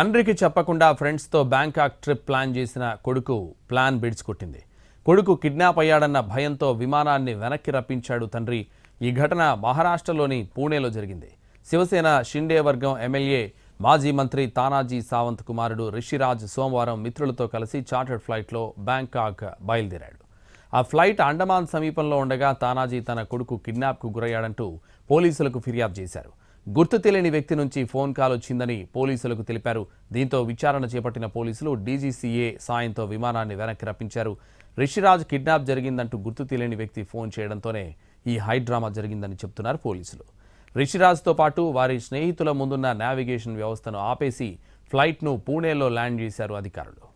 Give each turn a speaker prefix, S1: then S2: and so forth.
S1: తండ్రికి చెప్పకుండా ఫ్రెండ్స్తో బ్యాంకాక్ ట్రిప్ ప్లాన్ చేసిన కొడుకు ప్లాన్ బిడ్చుకొట్టింది కొడుకు కిడ్నాప్ అయ్యాడన్న భయంతో విమానాన్ని వెనక్కి రప్పించాడు తండ్రి. ఈ ఘటన మహారాష్ట్రలోని పూణేలో జరిగింది. శివసేన షిండే వర్గం ఎమ్మెల్యే మాజీ మంత్రి తానాజీ సావంత్ కుమారుడు రిషిరాజ్ సోమవారం మిత్రులతో కలిసి చార్టర్డ్ ఫ్లైట్లో బ్యాంకాక్ బయలుదేరాడు. ఆ ఫ్లైట్ అండమాన్ సమీపంలో ఉండగా తానాజీ తన కొడుకు కిడ్నాప్కు గురయ్యాడంటూ పోలీసులకు ఫిర్యాదు చేశారు. గుర్తు తెలియని వ్యక్తి నుంచి ఫోన్ కాల్ వచ్చిందని పోలీసులకు తెలిపారు. దీంతో విచారణ చేపట్టిన పోలీసులు డీజీసీఏ సాయంతో విమానాన్ని వెనక్కి రప్పించారు. రిషిరాజ్ కిడ్నాప్ జరిగిందంటూ గుర్తు తెలియని వ్యక్తి ఫోన్ చేయడంతోనే ఈ హైడ్రామా జరిగిందని చెప్తున్నారు పోలీసులు. రిషిరాజ్తో పాటు వారి స్నేహితుల ముందున్న నావిగేషన్ వ్యవస్థను ఆపేసి ఫ్లైట్ను పూణేలో ల్యాండ్ చేశారు అధికారులు.